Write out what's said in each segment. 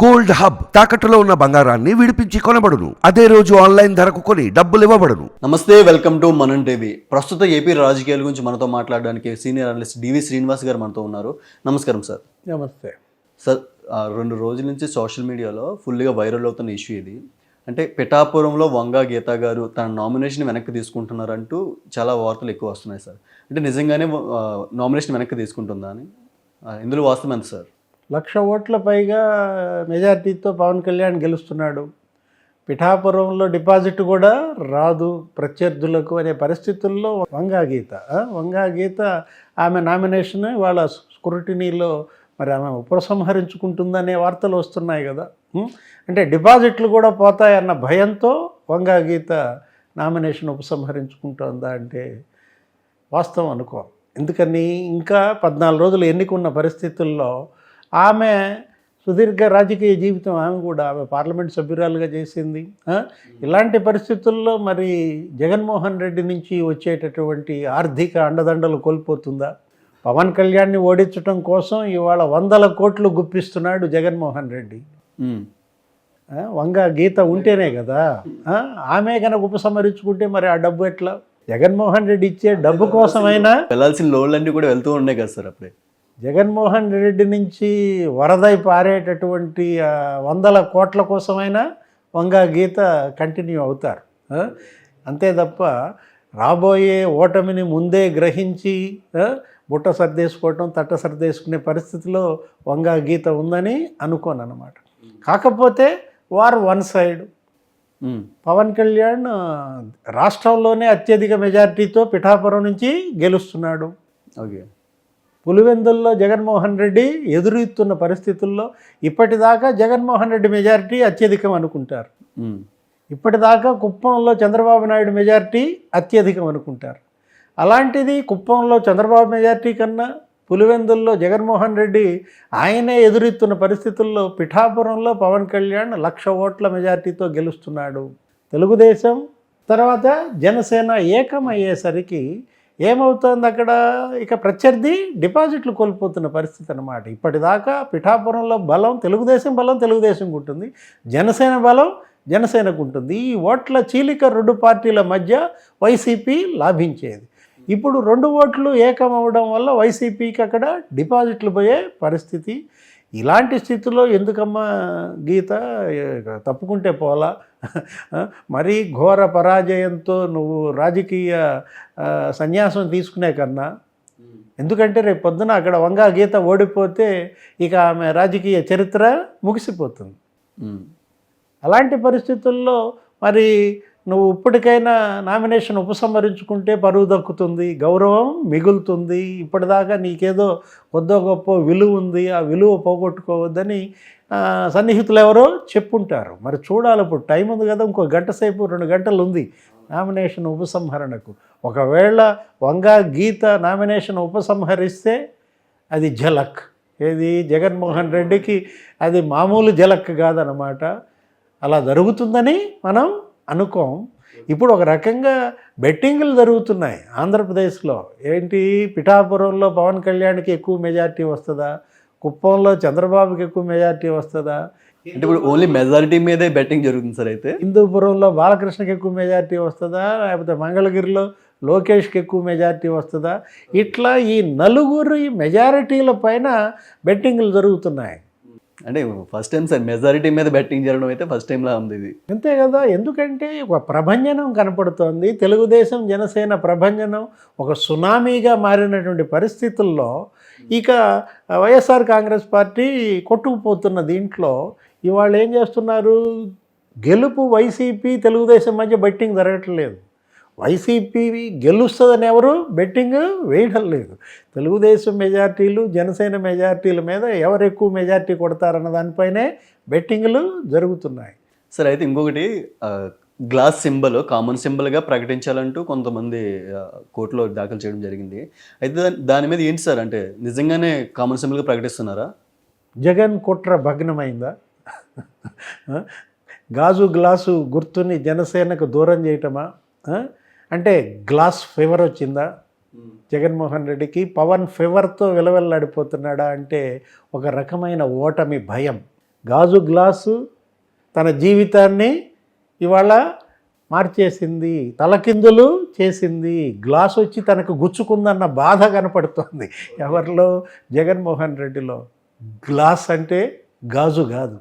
Gold hub తాకట్టులో ఉన్న బంగారాన్ని విడిపించి కొనబడును. అదే రోజు ఆన్లైన్ ధరకు కొని డబ్బులు ఇవ్వబడును. నమస్తే వెల్కమ్ టు మనన్ టీవీ. ప్రస్తుత ఏపీ రాజకీయాల గురించి మనతో మాట్లాడడానికి సీనియర్ అనలిస్ట్ డివి శ్రీనివాస్ గారు మనతో ఉన్నారు. నమస్కారం సార్. నమస్తే. సార్ రెండు రోజుల నుంచి సోషల్ మీడియాలో ఫుల్గా వైరల్ అవుతున్న ఇష్యూ ఇది. అంటే పిఠాపురంలో వంగా గీత గారు తన నామినేషన్ వెనక్కి తీసుకుంటున్నారంటూ చాలా వార్తలు ఎక్కువ వస్తున్నాయి సార్. అంటే నిజంగానే నామినేషన్ వెనక్కి తీసుకుంటుందా అని? ఇందులో వాస్తవం ఎంత సార్? లక్ష ఓట్ల పైగా మెజార్టీతో పవన్ కళ్యాణ్ గెలుస్తున్నాడు. పిఠాపురంలో డిపాజిట్ కూడా రాదు ప్రత్యర్థులకు అనే పరిస్థితుల్లో వంగా గీత. వంగా గీత ఆమె నామినేషన్ వాళ్ళ స్క్రూటినీలో మరి ఆమె ఉపసంహరించుకుంటుందనే వార్తలు వస్తున్నాయి కదా. అంటే డిపాజిట్లు కూడా పోతాయన్న భయంతో వంగా గీత నామినేషన్ ఉపసంహరించుకుంటుందా అంటే వాస్తవం అనుకో. ఎందుకని? ఇంకా పద్నాలుగు రోజులు ఎన్నికున్న పరిస్థితుల్లో ఆమె సుదీర్ఘ రాజకీయ జీవితం ఆమె కూడా ఆమె పార్లమెంట్ సభ్యురాలుగా చేసింది? ఇలాంటి పరిస్థితుల్లో మరి జగన్మోహన్ రెడ్డి నుంచి వచ్చేటటువంటి ఆర్థిక అండదండలు కోల్పోతుందా? పవన్ కళ్యాణ్ని ఓడించడం కోసం ఇవాళ వందల కోట్లు గుప్పిస్తున్నాడు జగన్మోహన్ రెడ్డి. వంగ గీత ఉంటేనే కదా. ఆమె కనుక ఉపసంహరించుకుంటే మరి ఆ డబ్బు ఎట్లా? జగన్మోహన్ రెడ్డి ఇచ్చే డబ్బు కోసమైనా వెళ్ళాల్సిన లోన్లన్నీ కూడా వెళ్తూ ఉన్నాయి కదా సార్ అప్పుడే. జగన్మోహన్ రెడ్డి నుంచి వరదై పారేటటువంటి వందల కోట్ల కోసమైనా వంగ గీత కంటిన్యూ అవుతారు? అంతే తప్ప రాబోయే ఓటమిని ముందే గ్రహించి బుట్ట సర్దేసుకోవటం తట్ట సర్దేసుకునే పరిస్థితిలో వంగ గీత ఉందని అనుకోను అనమాట కాకపోతే వారు వన్ సైడ్. పవన్ కళ్యాణ్ రాష్ట్రంలోనే అత్యధిక మెజార్టీతో పిఠాపురం నుంచి గెలుస్తున్నాడు. ఓకే. పులివెందుల్లో జగన్మోహన్ రెడ్డి ఎదురుతున్న పరిస్థితుల్లో ఇప్పటిదాకా జగన్మోహన్ రెడ్డి మెజారిటీ అత్యధికం అనుకుంటారు. ఇప్పటిదాకా కుప్పంలో చంద్రబాబు నాయుడు మెజారిటీ అత్యధికం అనుకుంటారు. అలాంటిది కుప్పంలో చంద్రబాబు మెజారిటీ కన్నా పులివెందుల్లో జగన్మోహన్ రెడ్డి ఆయనే ఎదురెత్తున్న పరిస్థితుల్లో పిఠాపురంలో పవన్ కళ్యాణ్ లక్ష ఓట్ల మెజారిటీతో గెలుస్తున్నాడు. తెలుగుదేశం తర్వాత జనసేన ఏకమయ్యేసరికి ఏమవుతోంది అక్కడ? ఇక ప్రత్యర్థి డిపాజిట్లు కోల్పోతున్న పరిస్థితి అన్నమాట. ఇప్పటిదాకా పిఠాపురంలో బలం తెలుగుదేశం బలం తెలుగుదేశంకు ఉంటుంది జనసేన బలం జనసేనకు ఉంటుంది. ఈ ఓట్ల చీలిక రెండు పార్టీల మధ్య వైసీపీ లాభించేది. ఇప్పుడు రెండు ఓట్లు ఏకమవడం వల్ల వైసీపీకి అక్కడ డిపాజిట్లు పోయే పరిస్థితి ఇలాంటి స్థితిలో ఎందుకమ్మా గీత? తప్పుకుంటే పోలా. మరీ ఘోర పరాజయంతో నువ్వు రాజకీయ సన్యాసం తీసుకునే కన్నా ఎందుకంటే రేపు పొద్దున అక్కడ వంగా గీత ఓడిపోతే ఇక ఆమె రాజకీయ చరిత్ర ముగిసిపోతుంది. అలాంటి పరిస్థితుల్లో మరి నువ్వు ఇప్పటికైనా నామినేషన్ ఉపసంహరించుకుంటే పరువు దక్కుతుంది గౌరవం మిగులుతుంది ఇప్పటిదాకా నీకేదో కొద్దో గొప్ప విలువ ఉంది ఆ విలువ పోగొట్టుకోవద్దని సన్నిహితులు ఎవరో చెప్పుంటారు. మరి చూడాలి ఇప్పుడు టైం ఉంది కదా ఇంకో గంట సేపు రెండు గంటలు ఉంది నామినేషన్ ఉపసంహరణకు. ఒకవేళ వంగా గీత నామినేషన్ ఉపసంహరిస్తే అది జలక్ ఏది? జగన్మోహన్ రెడ్డికి అది మామూలు జలక్ కాదనమాట అలా జరుగుతుందని మనం అనుకోం. ఇప్పుడు ఒక రకంగా బెట్టింగ్లు జరుగుతున్నాయి ఆంధ్రప్రదేశ్లో. ఏంటి? పిఠాపురంలో పవన్ కళ్యాణ్కి ఎక్కువ మెజారిటీ వస్తుందా? కుప్పంలో చంద్రబాబుకి ఎక్కువ మెజారిటీ వస్తుందా? అంటే ఇప్పుడు ఓన్లీ మెజారిటీ మీదే బెట్టింగ్ జరుగుతుంది సార్ అయితే? హిందూపురంలో బాలకృష్ణకి ఎక్కువ మెజారిటీ వస్తుందా? లేకపోతే మంగళగిరిలో లోకేష్కి ఎక్కువ మెజారిటీ వస్తుందా? ఇట్లా ఈ నలుగురు ఈ మెజారిటీల పైన బెట్టింగ్లు జరుగుతున్నాయి. అంటే ఫస్ట్ టైం సార్ మెజారిటీ మీద బెట్టింగ్ జరగడం అయితే ఫస్ట్ టైంలా ఉంది ఇది. అంతే కదా ఎందుకంటే ఒక ప్రభంజనం కనపడుతోంది. తెలుగుదేశం జనసేన ప్రభంజనం ఒక సునామీగా మారినటువంటి పరిస్థితుల్లో ఇక వైఎస్ఆర్ కాంగ్రెస్ పార్టీ కొట్టుకుపోతున్న దీంట్లో ఇవాళ ఏం చేస్తున్నారు? గెలుపు వైసీపీ తెలుగుదేశం మధ్య బెట్టింగ్ జరగట్లేదు. వైసీపీ గెలుస్తుందని ఎవరు? బెట్టింగ్ వేయడం లేదు. తెలుగుదేశం మెజార్టీలు జనసేన మెజార్టీల మీద ఎవరు ఎక్కువ మెజార్టీ కొడతారన్న దానిపైనే బెట్టింగ్లు జరుగుతున్నాయి. సార్ అయితే ఇంకొకటి గ్లాస్ సింబల్ కామన్ సింబల్గా ప్రకటించాలంటూ కొంతమంది కోర్టులో దాఖలు చేయడం జరిగింది. అయితే దాని- మీద ఏంటి సార్? అంటే నిజంగానే కామన్ సింబల్గా ప్రకటిస్తున్నారా? జగన్ కుట్ర భగ్నమైందా? గాజు గ్లాసు గుర్తుని జనసేనకు దూరం చేయటమా? అంటే గ్లాస్ ఫీవర్ వచ్చిందా? జగన్మోహన్ రెడ్డికి పవన్ ఫీవర్తో విలవెల్లాడిపోతున్నాడా అంటే ఒక రకమైన ఓటమి భయం. గాజు గ్లాసు తన జీవితాన్ని ఇవాళ మార్చేసింది తలకిందులు చేసింది గ్లాస్ వచ్చి తనకు గుచ్చుకుందన్న బాధ కనపడుతోంది. ఎవరిలో? జగన్మోహన్ రెడ్డిలో. గ్లాస్ అంటే గాజు కాదు.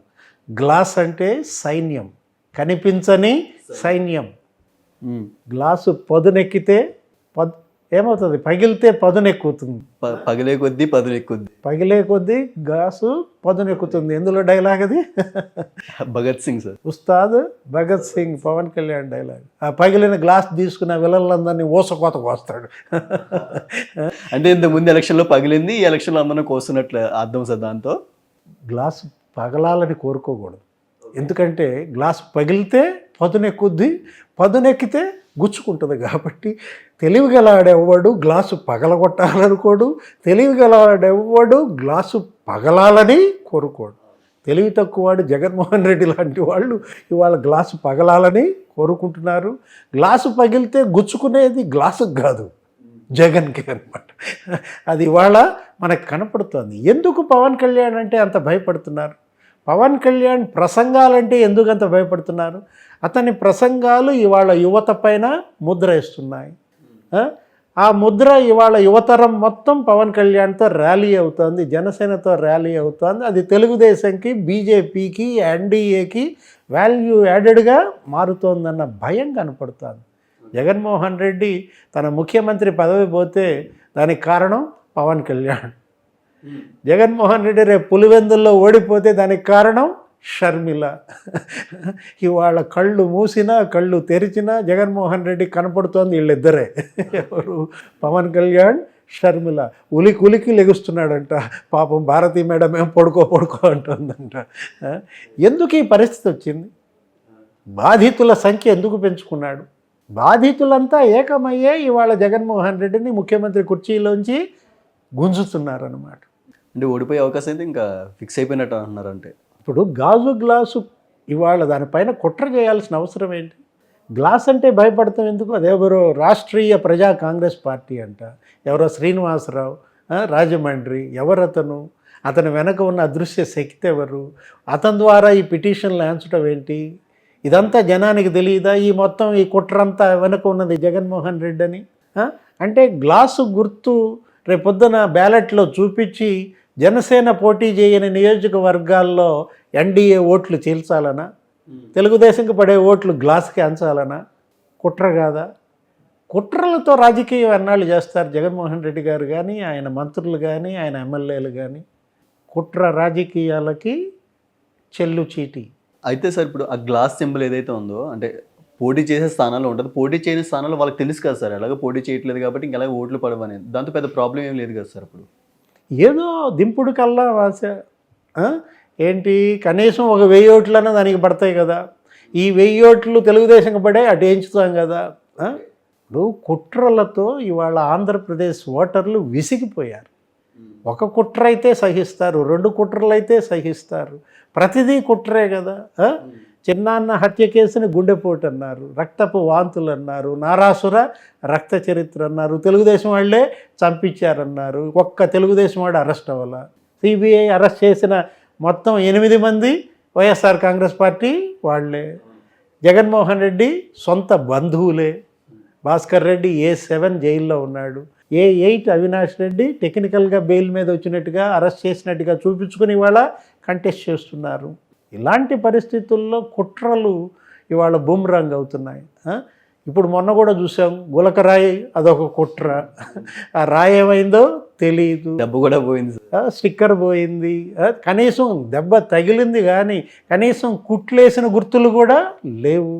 గ్లాస్ అంటే సైన్యం. కనిపించని సైన్యం. గ్లాసు పదునెక్కితే పద్ ఏమవుతుంది? పగిలితే పదునెక్కుతుంది. పగిలే కొద్దీ పదులు ఎక్కుద్ది పగిలే కొద్దీ గ్లాసు పదునెక్కుతుంది. ఎందులో డైలాగ్ అది? భగత్ సింగ్ సార్. ఉస్తాద్ భగత్ సింగ్ పవన్ కళ్యాణ్ డైలాగ్. ఆ పగిలిన గ్లాస్ తీసుకున్న విలన్లందరినీ ఊసకోత కోస్తాడు. అంటే ఇంత ముందు ఎలక్షన్లో పగిలింది ఈ ఎలక్షన్లో అందరం కోస్తున్నట్లు అర్థం సార్ దాంతో? గ్లాస్ పగలాలని కోరుకోకూడదు. ఎందుకంటే గ్లాస్ పగిలితే పదునెక్కుద్ది పదునెక్కితే గుచ్చుకుంటుంది కాబట్టి తెలివిగలాడెవ్వడు గ్లాసు పగలగొట్టాలనుకోడు. తెలివిగలాడెవ్వడు గ్లాసు పగలాలని కోరుకోడు. తెలివి తక్కువవాడు జగన్మోహన్ రెడ్డి లాంటి వాళ్ళు ఇవాళ గ్లాసు పగలాలని కోరుకుంటున్నారు. గ్లాసు పగిలితే గుచ్చుకునేది గ్లాసుకు కాదు జగన్కి అనమాట అది ఇవాళ మనకు కనపడుతుంది. ఎందుకు పవన్ కళ్యాణ్ అంటే అంత భయపడుతున్నారు? పవన్ కళ్యాణ్ ప్రసంగాలంటే ఎందుకంత భయపడుతున్నారు? అతని ప్రసంగాలు ఇవాళ యువత పైన ముద్ర వేస్తున్నాయి. ఆ? ఆ ముద్ర ఇవాళ యువతరం మొత్తం పవన్ కళ్యాణ్తో ర్యాలీ అవుతోంది జనసేనతో ర్యాలీ అవుతోంది. అది తెలుగుదేశంకి బీజేపీకి ఎన్డీఏకి వాల్యూ యాడెడ్గా మారుతోందన్న భయం కనపడుతోంది. జగన్మోహన్ రెడ్డి తన ముఖ్యమంత్రి పదవి పోతే దానికి కారణం పవన్ కళ్యాణ్. జగన్మోహన్ రెడ్డి రేపు పులివెందుల్లో ఓడిపోతే దానికి కారణం షర్మిల. ఇవాళ కళ్ళు మూసినా కళ్ళు తెరిచినా జగన్మోహన్ రెడ్డి కనపడుతోంది వీళ్ళిద్దరే. ఎవరు? పవన్ కళ్యాణ్ షర్మిల. ఉలికి ఉలికి లెగుస్తున్నాడంట. పాపం భారతీ మేడం ఏం పడుకో పడుకో అంటుందంట. ఎందుకు ఈ పరిస్థితి వచ్చింది? బాధితుల సంఖ్య ఎందుకు పెంచుకున్నాడు? బాధితులంతా ఏకమయ్యే ఇవాళ జగన్మోహన్ రెడ్డిని ముఖ్యమంత్రి కుర్చీలోంచి గుంజుతున్నారన్నమాట. అంటే ఓడిపోయే అవకాశం అయితే ఇంకా ఫిక్స్ అయిపోయినట్టు అంటున్నారంటే. ఇప్పుడు గాజు గ్లాసు ఇవాళ దానిపైన కుట్ర చేయాల్సిన అవసరం ఏంటి? గ్లాస్ అంటే భయపడతాం ఎందుకు? అదెవరో రాష్ట్రీయ ప్రజా కాంగ్రెస్ పార్టీ అంట. ఎవరో శ్రీనివాసరావు రాజమండ్రి ఎవరతను అతని వెనక ఉన్న అదృశ్య శక్తి ఎవరు? అతని ద్వారా ఈ పిటిషన్లు ఆన్చడం ఏంటి? ఇదంతా జనానికి తెలియదా? ఈ మొత్తం ఈ కుట్రంతా వెనక ఉన్నది జగన్మోహన్ రెడ్డి అని? అంటే గ్లాసు గుర్తు రేపొద్దున బ్యాలెట్లో చూపించి జనసేన పోటీ చేయని నియోజకవర్గాల్లో ఎన్డీఏ ఓట్లు చీల్చాలనా? తెలుగుదేశంకి పడే ఓట్లు గ్లాస్కి అంచాలనా? కుట్ర కాదా? కుట్రలతో రాజకీయం ఎన్నాళ్ళు చేస్తారు జగన్మోహన్ రెడ్డి గారు కానీ ఆయన మంత్రులు కానీ ఆయన ఎమ్మెల్యేలు కానీ? కుట్ర రాజకీయాలకి చెల్లు చీటి. అయితే సార్ ఇప్పుడు ఆ గ్లాస్ సింబల్ ఏదైతే ఉందో అంటే పోటీ చేసే స్థానాల్లో ఉంటుంది. పోటీ చేయని స్థానాల్లో వాళ్ళకి తెలుసు కదా సార్ ఎలాగో పోటీ చేయట్లేదు కాబట్టి ఇంకా ఎలాగో ఓట్లు పడవనేది దాంతో పెద్ద ప్రాబ్లం ఏం లేదు కదా సార్ అప్పుడు ఏదో దింపుడు కల్లా వాస ఏంటి? కనీసం ఒక వెయ్యి ఓట్లన్నా దానికి పడతాయి కదా. ఈ వెయ్యి ఓట్లు తెలుగుదేశంకి పడే అటు ఎంచుతాం కదా ఇప్పుడు కుట్రలతో ఇవాళ ఆంధ్రప్రదేశ్ ఓటర్లు విసిగిపోయారు. ఒక కుట్ర అయితే సహిస్తారు రెండు కుట్రలు అయితే సహిస్తారు. ప్రతిదీ కుట్రే కదా చిన్నాన్న హత్య కేసుని గుండెపోటు అన్నారు రక్తపు వాంతులు అన్నారు నారాసుర రక్త చరిత్ర అన్నారు తెలుగుదేశం వాళ్ళే చంపించారన్నారు ఒక్క తెలుగుదేశం వాడు అరెస్ట్ అవ్వాల. సిబిఐ అరెస్ట్ చేసిన మొత్తం ఎనిమిది మంది వైఎస్ఆర్ కాంగ్రెస్ పార్టీ వాళ్ళే. జగన్మోహన్ రెడ్డి సొంత బంధువులే. భాస్కర్ రెడ్డి ఏ సెవెన్ జైల్లో ఉన్నాడు. ఏ ఎయిట్ అవినాష్ రెడ్డి టెక్నికల్గా బెయిల్ మీద వచ్చినట్టుగా అరెస్ట్ చేసినట్టుగా చూపించుకుని ఇవాళ కంటెస్ట్ చేస్తున్నారు. ఇలాంటి పరిస్థితుల్లో కుట్రలు ఇవాళ బూమ్రాంగ్ అవుతున్నాయి? ఇప్పుడు మొన్న కూడా చూసాం గులకరాయి అదొక కుట్ర. ఆ రాయి ఏమైందో తెలియదు డబ్బు కూడా పోయింది స్టిక్కర్ పోయింది. కనీసం దెబ్బ తగిలింది కానీ కనీసం కుట్లేసిన గుర్తులు కూడా లేవు?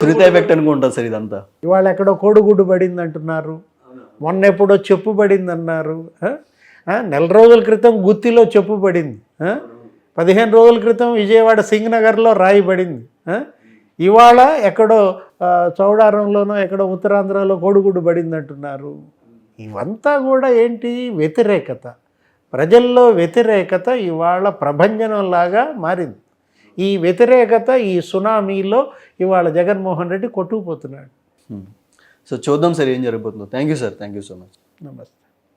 సునీత ఎఫెక్ట్ అనుకుంటా సార్ ఇదంతా. ఇవాళ ఎక్కడో కోడిగుడ్డు పడింది అంటున్నారు మొన్న ఎప్పుడో చెప్పు పడింది అన్నారు నెల రోజుల క్రితం గుత్తిలో చెప్పు పడింది? పదిహేను రోజుల క్రితం విజయవాడ సింగ్ నగర్లో రాయి పడింది ఆ? ఇవాళ ఎక్కడో చౌడారంలోనో ఎక్కడో ఉత్తరాంధ్రలో కోడిగుడ్డు పడింది అంటున్నారు ఇవంతా కూడా ఏంటి? వ్యతిరేకత. ప్రజల్లో వ్యతిరేకత ఇవాళ ప్రభంజనంలాగా మారింది. ఈ వ్యతిరేకత ఈ సునామీలో ఇవాళ జగన్మోహన్ రెడ్డి కొట్టుకుపోతున్నాడు. సో చూద్దాం సార్ ఏం జరగబోతుందో. Thank you sir. Thank you so much. నమస్తే.